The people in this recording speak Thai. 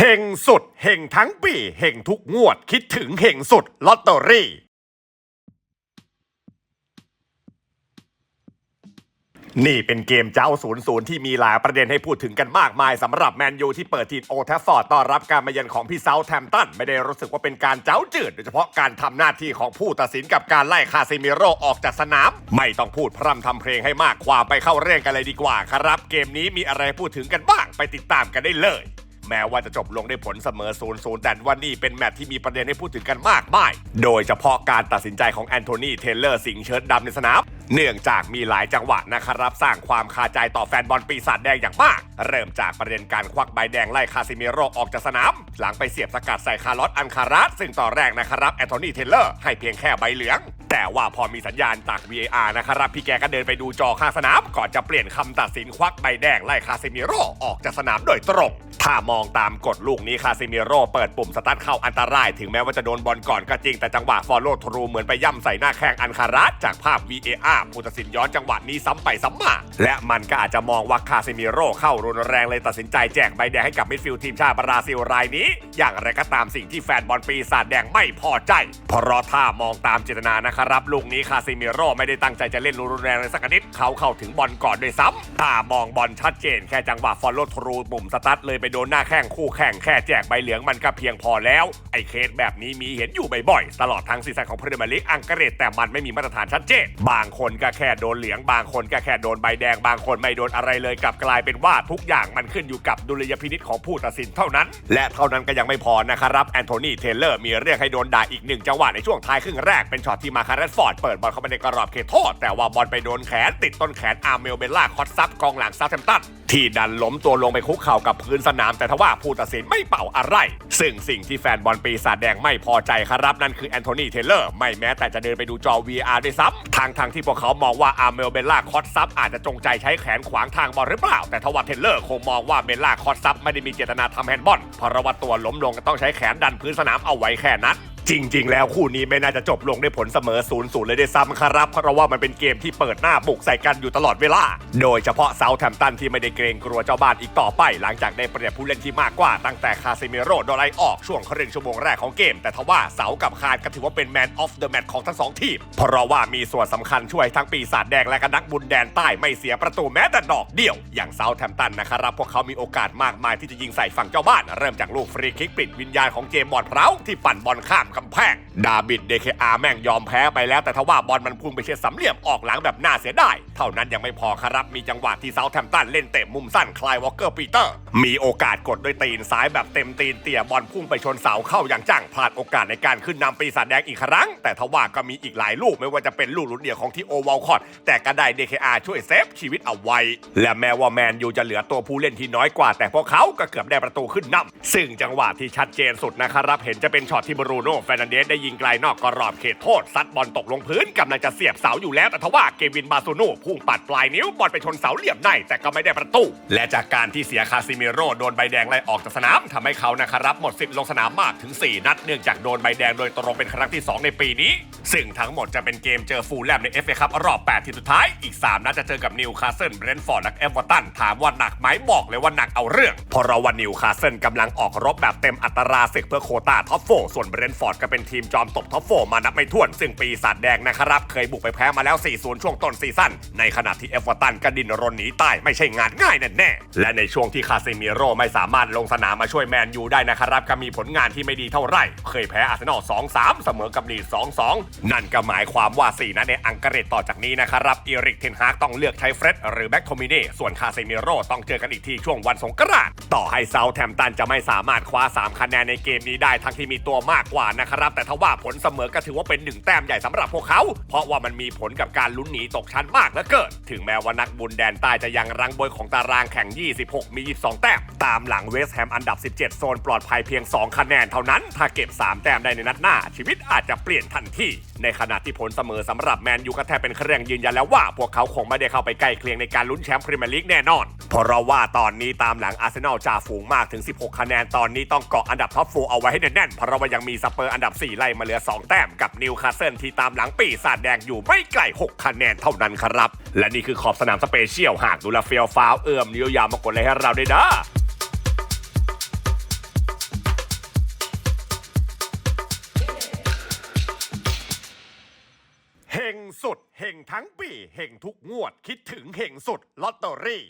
เฮงสุดเฮงทั้งปีเฮงทุกงวดคิดถึงเฮงสุดลอตเตอรี่ นี่เป็นเกมเจ้าศูนย์ศูนย์ที่มีหลายประเด็นให้พูดถึงกันมากมายสำหรับแมนยูที่เปิดทีมโอแทฟฟอร์ดต้อนรับการมาเยือนของพี่เซาแทมตัน ไม่ได้รู้สึกว่าเป็นการเจ้าจืด โดยเฉพาะการทำหน้าที่ของผู้ตัดสินกับการไล่คาซิมิโรออกจากสนาม ไม่ต้องพูดพร่ำทำเพลงให้มากความไปเข้าเรื่องกันเลยดีกว่าครับ เกมนี้มีอะไรพูดถึงกันบ้างไปติดตามกันได้เลย แม้ว่าจะจบลงด้วยผลเสมอ0-0แต่ว่านี่เป็นแมตช์ที่มีประเด็นให้พูดถึงกันมากมาย โดยเฉพาะการตัดสินใจของแอนโทนีเทเลอร์สิงเชิดดำในสนามเนื่องจากมีหลายจังหวะนะครับ สร้างความคาใจต่อแฟนบอลปีศาจแดงอย่างมาก เริ่มจากประเด็นการควักใบแดงไล่คาซิเมโรออกจากสนาม หลังไปเสียบสกัดใส่คาร์ลอสอันคารัสซึ่งตอนแรกนะครับแอนโทนีเทเลอร์ให้เพียงแค่ใบเหลือง แต่ว่าพอมีสัญญาณจาก VAR นะครับพี่แกก็เดินไปดูจอข้างสนามก่อนจะเปลี่ยนคำตัดสินควักใบแดงไล่คาซิเมโรออกจากสนามโดยตรง ถ้ามองตามกฎลูกนี้คาซิเมโร่เปิดปุ่มสตาร์ทเข้าอันตราย ถึงแม้ว่าจะโดนบอลก่อนก็จริงแต่จังหวะฟอลโล่ทรูเหมือนไปย่ำใส่หน้าแข้งอันคารัสจากภาพ VAR ผู้ตัดสินย้อนจังหวะนี้ซ้ำไปซ้ำมาและมันก็อาจจะมองว่าคาซิเมโร่เข้ารุนแรงเลยตัดสินใจแจกใบแดงให้กับมิดฟิลด์ทีมชาติบราซิลรายนี้ อย่างไรก็ตามสิ่งที่แฟนบอลปีศาจแดงไม่พอใจเพราะถ้ามองตามเจตนานะครับลูกนี้คาซิเมโร่ไม่ได้ตั้งใจจะเล่นรุนแรงเลยสักนิดเขาเข้าถึงบอลก่อนด้วยซ้ำถ้ามองบอลชัดเจนแค่จังหวะฟอลโล่ทรูปุ่มสตาร์ทเลยไปโดดนหน้าแข้งคู่แข่งแค่แจกใบเหลืองมันก็เพียงพอแล้ว ไอ้เคสแบบนี้มีเห็นอยู่บ่อยๆ ตลอดทั้งซีซั่นของพรีเมียร์ลีกอังกฤษแต่มันไม่มีมาตรฐานชัดเจน บางคนก็แค่โดนเหลืองบางคนก็แค่โดนใบแดงบางคนไม่โดนอะไรเลยกลับกลายเป็นว่าทุกอย่างมันขึ้นอยู่กับดุลยพินิจของผู้ตัดสินเท่านั้น และเท่านั้นก็ยังไม่พอนะครับแอนโทนีเทเลอร์มีเรื่องให้โดนด่าอีกหนึ่งจังหวะในช่วงท้ายครึ่งแรกเป็นช็อตที่มาคาร์เรสฟอร์ดเปิดบอลเข้าไปในกรอบเขตโทษ แต่ว่าบอลไปโดนแขนติดต้นแขนอาร์เมลเบลล่าคอตซับกองหลังซาเทมตันที่ดันล้มตัวลงไปคุกเข่ากับพื้นสนามแต่ทว่าผู้ตัดสินไม่เป่าอะไร ซึ่งสิ่งที่แฟนบอลปีศาจแดงไม่พอใจครับนั่นคือแอนโทนีเทเลอร์ไม่แม้แต่จะเดินไปดูจอ VR ด้วยซ้ำทางทางที่พวกเขามองว่าอาร์เมลเบลล่าคอตซับอาจจะจงใจใช้แขนขวางทางบอลหรือเปล่า แต่ทว่าเทเลอร์คงมองว่าเบลล่าคอตซับไม่ได้มีเจตนาทำแฮนด์บอลเพราะว่าตัวล้มลงต้องใช้แขนดันพื้นสนามเอาไว้แค่นั้น จริง ๆ แล้วคู่นี้ไม่น่าจะจบลงด้วยผลเสมอ0-0เลยได้ซ้ำครับ เพราะว่ามันเป็นเกมที่เปิดหน้าบุกใส่กันอยู่ตลอดเวลา โดยเฉพาะเซาท์แฮมป์ตันที่ไม่ได้เกรงกลัวเจ้าบ้านอีกต่อไป หลังจากได้เปรียบผู้เล่นที่มากกว่าตั้งแต่คาซิเมโร่โดนไล่ออกช่วงครึ่งชั่วโมงแรกของเกม แต่ทว่าเสากับคานก็ถือว่าเป็นแมนออฟเดอะแมตช์ของทั้งสองทีม เพราะว่ามีส่วนสำคัญช่วยทั้งปีศาจแดงและก็นักบุญแดนใต้ไม่เสียประตูแม้แต่ดอกเดียว อย่างเซาท์แฮมป์ตันนะครับพวกเขามีโอกาสมากมายที่จะยิงใส่ฝั่งเจ้าบ้าน เริ่มจากลูกฟรีคิกปิดวิญญาณของเจมบอลเพราที่ปั่นบอลข้ามกำแพง ดาบิด DKR แม่งยอมแพ้ไปแล้วแต่ทว่าบอลมันพุ่งไปเฉียดสามเหลี่ยมออกหลังแบบน่าเสียดายเท่านั้นยังไม่พอครับมีจังหวะที่เซาท์แทมป์ตันเล่นเตะมุมสั้นคลายวอลเกอร์ปีเตอร์ มีโอกาสกดด้วยตีนซ้ายแบบเต็มตีนเตี่ยบอลพุ่งไปชนเสาเข้าอย่างจังพลาดโอกาสในการขึ้นนำปีศาจแดงอีกครั้ง แต่ทว่าก็มีอีกหลายลูกไม่ว่าจะเป็นลูกหลุดเดียวของที่โอวอลคอตแต่ก็ได้ DKR ช่วยเซฟชีวิตเอาไว้ และแม้ว่าแมนยูจะเหลือตัวผู้เล่นที่น้อยกว่า แต่พวกเขาก็เกือบได้ประตูขึ้นนำซึ่งจังหวะที่ชัดเจนสุดนะครับเห็นจะเป็นช็อตที่บรูโน่ฟร์นันเดสได้ยิงไกลนอกกรอบเขตโทษซัดบอลตกลงพื้นกำลังจะเสียบเสาอยู่แล้วแต่ทว่าเกวินบาซูโน่พุ่งปัดปลายนิ้วบอลไปชนเสาเหลี่ยมในแต่ก็ไม่ได้ประตู และจากการที่เสียคาซิเมโร่โดนใบแดงไล่ออกจากสนามทำให้เขานะครับหมดสิทธิ์ลงสนามมากถึง 4 นัดเนื่องจากโดนใบแดงโดยตรงเป็นครั้งที่ 2 ในปีนี้ ซึ่งทั้งหมดจะเป็นเกมเจอฟูลแลมในเอฟเอคัพรอบ 8 ทีสุดท้ายอีก 3 นัดจะเจอกับนิวคาสเซิลเบรนฟอร์ดและเอเวอร์ตันถามว่าหนักไหมบอกเลยว่าหนักเอาเรื่องเพราะเราวันนิวคาสเซิลกำลังออกรบแบบเต็มอัตราศึกเพื่อโคตาท็อปโฟส่วนเบรนฟอร์ดก็เป็นทีมจอมตบท็อปโฟมานับไม่ถ้วน ซึ่งปีศาจแดงนะครับ เคยบุกไปแพ้มาแล้ว 4-0 ช่วงต้นซีซั่น ในขณะที่เอฟเวอร์ตันกระดินรนหนีใต้ไม่ใช่งานง่ายแน่ๆและในช่วงที่คาเซมิโร่ไม่สามารถลงสนามมาช่วยแมนยูได้นะครับก็มีผลงานที่ไม่ดีเท่าไหร่ เคยแพ้อาร์เซนอล 2-3 เสมอกับลีด2-2 นั่นก็หมายความว่า 4นัดในอังกฤษต่อจากนี้นะครับอีริกเทนฮากต้องเลือกใช้เฟร็ดหรือแบ็กโทมิเน่ส่วนคาเซมิโร่ต้องเจอกันอีกทีช่วงวันสงกรานต์ต่อให้เซาแทมตันจะไม่สามารถคว้า 3 คะแนนในเกมนี้ได้ทั้งที่มีตัวมากกว่านะครับ แต่ทว่าผลเสมอก็ถือว่าเป็นหนึ่งแต้มใหญ่สำหรับพวกเขา เพราะว่ามันมีผลกับการลุ้นหนีตกชั้นมากเหลือเกิน ถึงแม้ว่านักบุญแดนใต้จะยังรังบวยของตารางแข่ง 26 มี 22 แต้ม ตามหลังเวสแฮมอันดับ 17 โซนปลอดภัยเพียง 2 คะแนนเท่านั้น ถ้าเก็บ 3 แต้มได้ในนัดหน้า ชีวิตอาจจะเปลี่ยนทันทีในขณะที่ผลเสมอสำหรับแมนยูก็แทบเป็นเครื่องยืนยันแล้วว่าพวกเขาคงไม่ได้เข้าไปใกล้เคียงในการลุ้นแชมป์พรีเมียร์ลีกแน่นอน เพราะเราว่าตอนนี้ตามหลังอาร์เซนอลจ่าฝูงมากถึง 16 คะแนน ตอนนี้ต้องเกาะอันดับท็อปโฟเอาไว้ให้แน่นๆ เพราะว่ายังมีสเปอร์อันดับ 4 ไล่มาเหลือ 2 แต้มกับนิวคาสเซิลที่ตามหลังปีศาจแดงอยู่ไม่ไกล 6 คะแนนเท่านั้นครับ และนี่คือขอบสนามสเปเชียลหากดูลาเฟลฟาวเอื้อมนิวยามากดเลยให้เราได้ด้าเฮงสุดเฮงทั้งปีเฮงทุกงวดคิดถึงเฮงสุดลอตเตอรี่